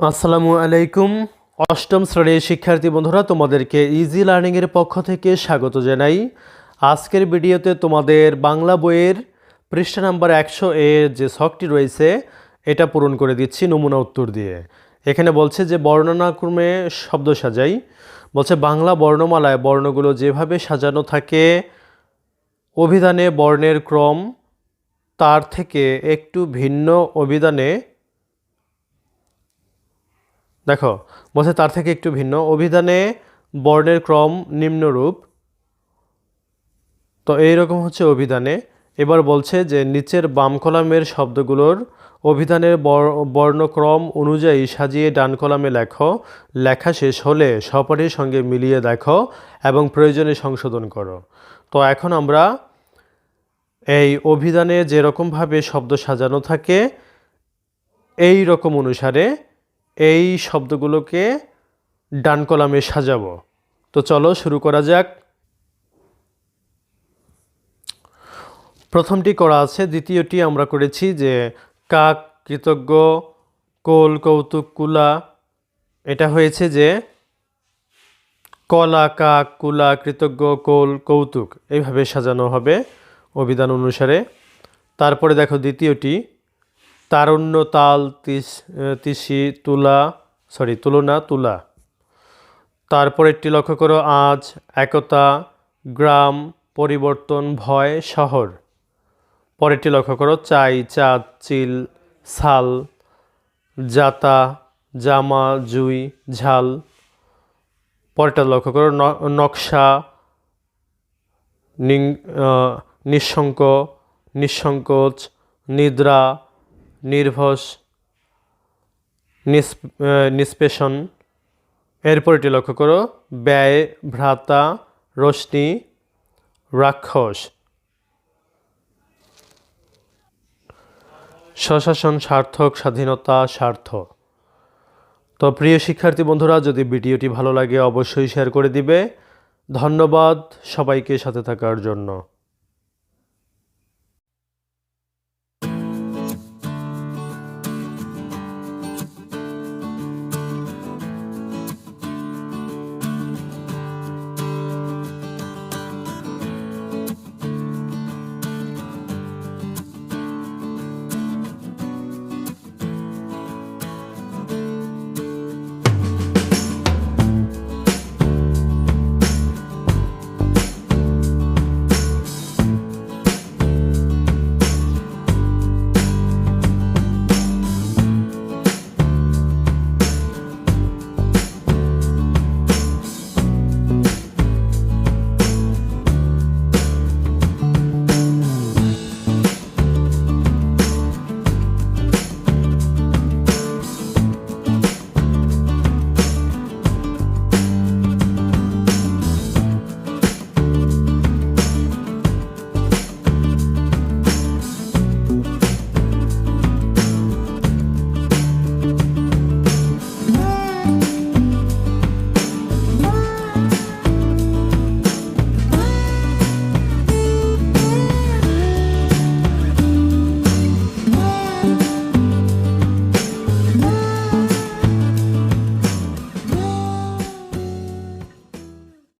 আসসালামু আলাইকুম। অষ্টম শ্রেণির শিক্ষার্থী বন্ধুরা, তোমাদেরকে ইজি লার্নিংয়ের পক্ষ থেকে স্বাগত জানাই। আজকের ভিডিওতে তোমাদের বাংলা বইয়ের পৃষ্ঠা নাম্বার একশো এর যে শখটি রয়েছে, এটা পূরণ করে দিচ্ছি নমুনা উত্তর দিয়ে। এখানে বলছে যে, বর্ণনাক্রমে শব্দ সাজাই। বলছে, বাংলা বর্ণমালায় বর্ণগুলো যেভাবে সাজানো থাকে, অভিধানে বর্ণের ক্রম তার থেকে একটু ভিন্ন অভিধানে দেখো, বলছে তার থেকে একটু ভিন্ন। অভিধানে বর্ণের ক্রম নিম্নরূপ। তো এইরকম হচ্ছে অভিধানে। এবার বলছে যে নিচের বাম কলামের শব্দগুলোর অভিধানের বর্ণক্রম অনুযায়ী সাজিয়ে ডান কলামে লেখো। লেখা শেষ হলে সপাটির সঙ্গে মিলিয়ে দেখো এবং প্রয়োজনে সংশোধন করো। তো এখন আমরা এই অভিধানে যেরকমভাবে শব্দ সাজানো থাকে এই রকম অনুসারে এই শব্দগুলোকে ডান কলামে সাজাবো। তো চলো শুরু করা যাক। প্রথমটি করা আছে, দ্বিতীয়টি আমরা করেছি যে কাক কৃতজ্ঞ, কোল, কৌতুক, কুলা। এটা হয়েছে যে কলা কাক কুলা, কৃতজ্ঞ, কোল, কৌতুক। এইভাবে সাজানো হবে অভিধান অনুসারে। তারপরে দেখো দ্বিতীয়টি। তারুণ্য তাল তিস তুলা সরি তুলনা তুলা। তারপরেরটি লক্ষ্য করো আজ একতা গ্রাম পরিবর্তন ভয় শহর। পরেরটি লক্ষ্য করো চাই চাঁদ চিল ছাল জাতা জামা জুই ঝাল। পরেরটা লক্ষ্য করো নকশা নিং- আহ, নিঃশঙ্ক নিঃসংকোচ নিদ্রা নির্ভস নিষ্পেষণ। এরপর এটি লক্ষ্য করো, ব্যয়, ভ্রাতা, রশ্মি, রাক্ষস। স্বশাসন, সার্থক, স্বাধীনতা, স্বার্থ। তো প্রিয় শিক্ষার্থী বন্ধুরা, যদি ভিডিওটি ভালো লাগে, অবশ্যই শেয়ার করে দিবে। ধন্যবাদ সবাইকে সাথে থাকার জন্য।